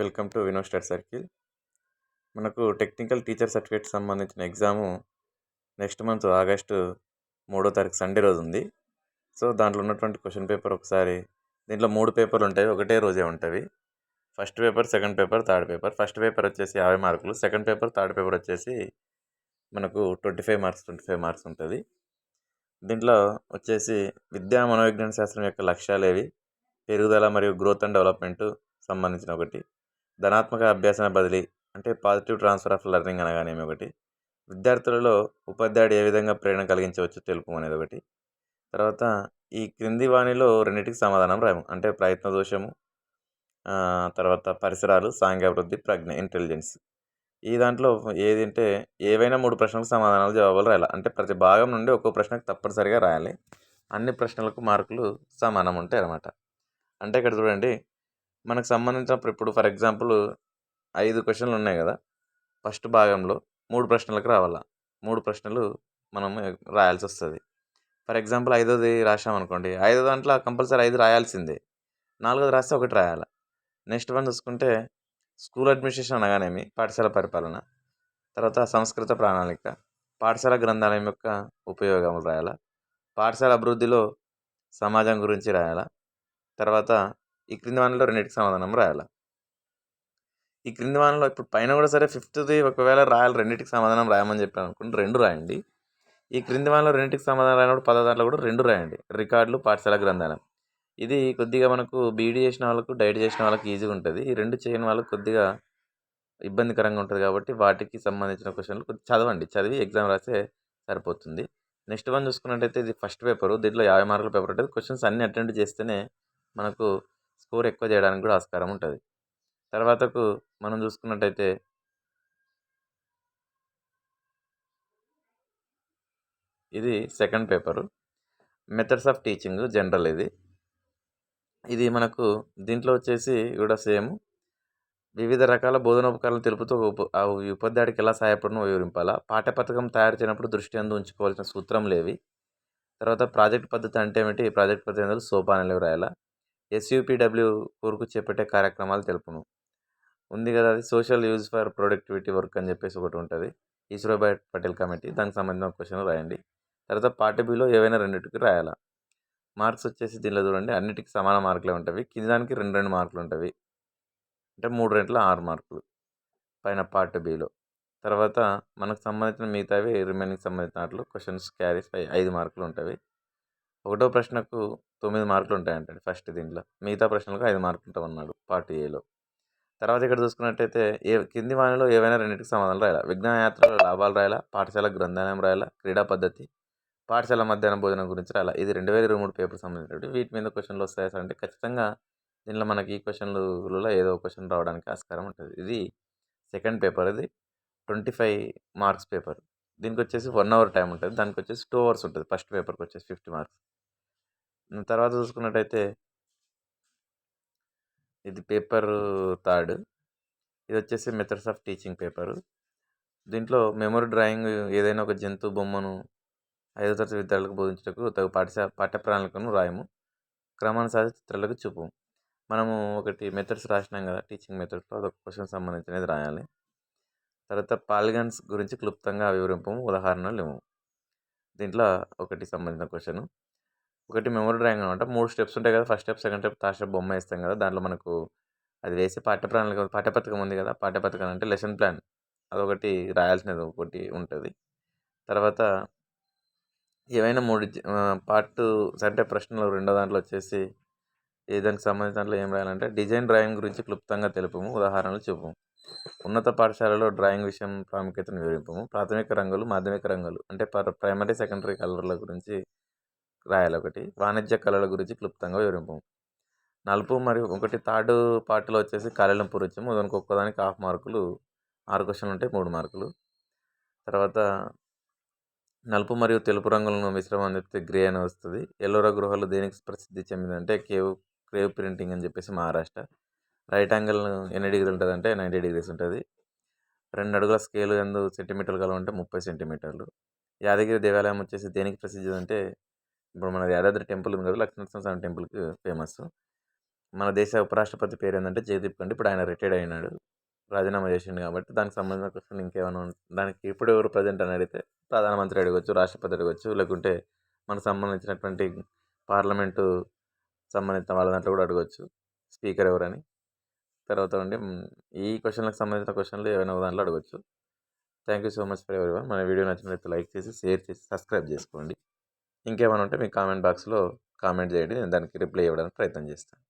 Welcome to Vino star circle. మనకు technical teacher certificate సంబంధించిన exam next month August మూడో తారీఖు సండే రోజు ఉంది. సో దాంట్లో ఉన్నటువంటి క్వశ్చన్ పేపర్ ఒకసారి దీంట్లో మూడు పేపర్లు ఉంటాయి. ఒకటే రోజే ఉంటుంది first paper second paper third paper. First paper వచ్చేసి యాభై మార్కులు. సెకండ్ పేపర్ థర్డ్ పేపర్ వచ్చేసి మనకు twenty five marks twenty five marks ఉంటుంది. దీంట్లో వచ్చేసి విద్యా మనోవిజ్ఞాన శాస్త్రం యొక్క లక్ష్యాలు ఏవి పెరుగుదల మరియు గ్రోత్ అండ్ డెవలప్మెంట్ సంబంధించిన ఒకటి. ధనాత్మక అభ్యాసన బదిలీ అంటే పాజిటివ్ ట్రాన్స్ఫర్ ఆఫ్ లెర్నింగ్ అనగానేమి ఒకటి. విద్యార్థులలో ఉపాధ్యాయుడు ఏ విధంగా ప్రేరణ కలిగించవచ్చు తెలుపు అనేది ఒకటి. తర్వాత ఈ క్రింది వాణిలో రెండింటికి సమాధానం రాయము అంటే ప్రయత్న దోషము తర్వాత పరిసరాలు సాంఘికాభివృద్ధి ప్రజ్ఞ ఇంటెలిజెన్స్ ఈ దాంట్లో ఏది అంటే ఏవైనా మూడు ప్రశ్నలకు సమాధానాలు జవాబులు రాయాలి. అంటే ప్రతి భాగం నుండి ఒక్కో ప్రశ్నకు తప్పనిసరిగా రాయాలి. అన్ని ప్రశ్నలకు మార్కులు సమానం ఉంటాయి అన్నమాట అంటే ఇక్కడ చూడండి మనకు సంబంధించినప్పుడు ఇప్పుడు ఫర్ ఎగ్జాంపుల్ ఐదు క్వశ్చన్లు ఉన్నాయి కదా ఫస్ట్ భాగంలో మూడు ప్రశ్నలకు రావాలి? మూడు ప్రశ్నలు మనం రాయాల్సి వస్తుంది. ఫర్ ఎగ్జాంపుల్ ఐదోది రాసామనుకోండి ఐదో దాంట్లో కంపల్సరీ ఐదు రాయాల్సిందే. నాలుగోది రాస్తే ఒకటి రాయాలి? నెక్స్ట్ వన్ చూసుకుంటే స్కూల్ అడ్మినిస్ట్రేషన్ అనగానేమి? పాఠశాల పరిపాలన తర్వాత సంస్కృత ప్రణాళిక పాఠశాల గ్రంథాలయం యొక్క ఉపయోగములు రాయాలా? పాఠశాల అభివృద్ధిలో సమాజం గురించి రాయాలా? తర్వాత ఈ క్రింది వానలో రెండింటికి సమాధానం రాయాలా. ఈ క్రింది వానలో ఇప్పుడు పైన కూడా సరే ఫిఫ్త్ది ఒకవేళ రాయాలి రెండింటికి సమాధానం రాయమని చెప్పాను అనుకుంటే రెండు రాయండి. ఈ క్రింది వానలో రెండింటికి సమాధానం రాయినప్పుడు పదో దాంట్లో కూడా రెండు రాయండి. రికార్డులు పాఠశాల గ్రంథాలయం. ఇది కొద్దిగా మనకు బీఈడీ చేసిన వాళ్ళకు డైట్ చేసిన వాళ్ళకి ఈజీగా ఉంటుంది. ఈ రెండు చేయని వాళ్ళకి కొద్దిగా ఇబ్బందికరంగా ఉంటుంది కాబట్టి వాటికి సంబంధించిన క్వశ్చన్లు కొద్ది చదవండి. చదివి ఎగ్జామ్ రాస్తే సరిపోతుంది. నెక్స్ట్ వన్ చూసుకున్నట్టయితే ఇది ఫస్ట్ పేపరు. దీంట్లో యాభై మార్కుల పేపర్ ఉంటుంది. క్వశ్చన్స్ అన్ని అటెండ్ చేస్తేనే మనకు స్కోర్ ఎక్కువ చేయడానికి కూడా ఆస్కారం ఉంటుంది. తర్వాతకు మనం చూసుకున్నట్టయితే ఇది second paper. Methods of teaching general ఇది. ఇది మనకు దీంట్లో వచ్చేసి కూడా సేమ్ వివిధ రకాల బోధనోపకరణలు తెలుపుతూ ఉప ఆ ఉపాధ్యాయుడికి ఎలా సహాయపడను వివరింపాలా? పాఠ్యపథకం తయారు చేయనప్పుడు దృష్టి అందు ఉంచుకోవాల్సిన సూత్రం లేవి. తర్వాత ప్రాజెక్ట్ పద్ధతి అంటే ఏమిటి? ప్రాజెక్ట్ పద్ధతి అందులో సోపానాలు రాయాలా? ఎస్యూపీడబ్ల్యూ కోరుకు చేపట్టే కార్యక్రమాలు తెలుపును. ఉంది కదా అది social use for productivity work అని చెప్పేసి ఒకటి ఉంటుంది. ఈశ్వరభాయ్ పటేల్ కమిటీ దానికి సంబంధించిన క్వశ్చన్ రాయండి. తర్వాత పార్ట్ బిలో ఏవైనా రెండింటికి రాయాలా? మార్క్స్ వచ్చేసి దీనిలో చూడండి. అన్నిటికి సమాన మార్కులే ఉంటాయి. కింద దానికి రెండు రెండు మార్కులు ఉంటాయి. అంటే మూడు రెంట్ల ఆరు మార్కులు పైన పార్ట్ బిలో తర్వాత మనకు సంబంధించిన మిగతావి రిమైనింగ్ సంబంధించిన వాటిలో క్వశ్చన్స్ క్యారీస్ ఐదు మార్కులు ఉంటాయి. ఒకటో ప్రశ్నకు తొమ్మిది మార్కులు ఉంటాయంటాడు ఫస్ట్ దీంట్లో. మిగతా ప్రశ్నలకు ఐదు మార్కులు ఉంటాయి అన్నాడు పార్ట్ ఏలో. తర్వాత ఇక్కడ చూసుకున్నట్టయితే ఏ కింది వాణిలో ఏవైనా రెండింటికి సమాధానం రాయాలా? విజ్ఞాన యాత్రలో లాభాలు రాయాలా? పాఠశాల గ్రంథాలయం రాయాలా? క్రీడా పద్ధతి? పాఠశాల మధ్యాహ్నం భోజనం గురించి రాయాలా? ఇది రెండు వేల ఇరవై మూడు పేపర్ సంబంధించినటువంటి వీటి మీద క్వశ్చన్లు వస్తాయి సార్? అంటే ఖచ్చితంగా దీనిలో మనకి ఈ క్వశ్చన్లలో ఏదో క్వశ్చన్ రావడానికి ఆస్కారం ఉంటుంది. ఇది సెకండ్ పేపర్ ఇది. Twenty five marks paper. దీనికి వచ్చేసి వన్ అవర్ టైం ఉంటుంది. దానికి వచ్చేసి టూ అవర్స్ ఉంటుంది. ఫస్ట్ పేపర్కి వచ్చేసి ఫిఫ్టీ మార్క్స్. తర్వాత చూసుకున్నట్టయితే ఇది పేపర్ థర్డ్. ఇది వచ్చేసి మెథడ్స్ ఆఫ్ టీచింగ్ పేపరు దీంట్లో మెమరీ డ్రాయింగ్ ఏదైనా ఒక జంతువు బొమ్మను ఐదో తరగతి విద్యార్థులకు బోధించటకు తగు పాఠశా పాఠ్య ప్రణాళికను రాయము క్రమానుసార చిత్రాలకు చూపు మనము ఒకటి మెథడ్స్ రాసినాం కదా టీచింగ్ మెథడ్స్లో అదొక క్వశ్చన్ సంబంధించినది రాయాలి. తర్వాత పాలిగన్స్ గురించి క్లుప్తంగా వివరింపము ఉదాహరణలు ఇవ్వము. దీంట్లో ఒకటి సంబంధించిన క్వశ్చన్ ఒకటి మెమరీ డ్రాయింగ్ అనమాట మూడు స్టెప్స్ ఉంటాయి కదా first step second step third step బొమ్మ వేస్తాం కదా దాంట్లో మనకు అది వేసి పాఠ్య ప్రణాళిక పాఠ్యపథకం ఉంది కదా పాఠ్యపథకం అంటే లెసన్ ప్లాన్. అదొకటి రాయాల్సినది ఒకటి ఉంటుంది. తర్వాత ఏవైనా మూడు పార్ట్ అంటే ప్రశ్నలు రెండో దాంట్లో వచ్చేసి ఏ దానికి సంబంధించిన దాంట్లో ఏం రాయాలంటే డిజైన్ డ్రాయింగ్ గురించి క్లుప్తంగా తెలుపము ఉదాహరణలు చూపము ఉన్నత పాఠశాలలో డ్రాయింగ్ విషయం ప్రాముఖ్యతను వివరింపము. ప్రాథమిక రంగులు మాధ్యమిక రంగులు అంటే ప్రైమరీ సెకండరీ కలర్ల గురించి రాయాలి ఒకటి వాణిజ్య కళల గురించి క్లుప్తంగా వివరింపు నలుపు మరియు ఒకటి థర్డ్ పార్టీలో వచ్చేసి కళలను పూరించము దానికి ఒక్కదానికి హాఫ్ మార్కులు ఆరు క్వశ్చన్లు ఉంటాయి మూడు మార్కులు. తర్వాత నలుపు మరియు తెలుపు రంగులను మిశ్రమం చెప్తే గ్రే అని వస్తుంది. ఎల్లోరా గృహాలు దేనికి ప్రసిద్ధి చెందిందంటే కేవ్ క్రేవ్ ప్రింటింగ్ అని చెప్పేసి మహారాష్ట్ర. రైట్ యాంగిల్ ఎన్ని డిగ్రీలు ఉంటుంది అంటే నైంటీ డిగ్రీస్ ఉంటుంది. రెండు అడుగుల స్కేల్ ఎందు సెంటీమీటర్లు కలవ ఉంటే ముప్పై సెంటీమీటర్లు. యాదగిరి దేవాలయం వచ్చేసి దేనికి ప్రసిద్ధి అంటే ఇప్పుడు మన యాదాద్రి టెంపుల్ ఉంది కదా లక్ష్మీనరసింహస్వామి టెంపుల్కి ఫేమస్. మన దేశ ఉపరాష్ట్రపతి పేరు ఏంటంటే జయదీప్ కండి ఇప్పుడు ఆయన రిటైర్డ్ అయినాడు. రాజీనామా చేసిండు కాబట్టి దానికి సంబంధించిన క్వశ్చన్ ఇంకేమైనా దానికి ఇప్పుడు ఎవరు ప్రజెంట్ అని అడిగితే ప్రధానమంత్రి అడగవచ్చు రాష్ట్రపతి అడగవచ్చు లేకుంటే మనకు సంబంధించినటువంటి పార్లమెంటు సంబంధించిన వాళ్ళ దాంట్లో కూడా అడగవచ్చు స్పీకర్ ఎవరని. తర్వాత ఉండి ఈ క్వశ్చన్లకు సంబంధించిన క్వశ్చన్లు ఏమైనా దాంట్లో అడగవచ్చు thank you so much for ఎవరి మన వీడియో నచ్చినట్లయితే లైక్ చేసి షేర్ చేసి సబ్స్క్రైబ్ చేసుకోండి. ఇంకేమైనా ఉంటే మీ కామెంట్ బాక్స్లో కామెంట్ చేయండి. నేను దానికి రిప్లై ఇవ్వడానికి ప్రయత్నం చేస్తాను.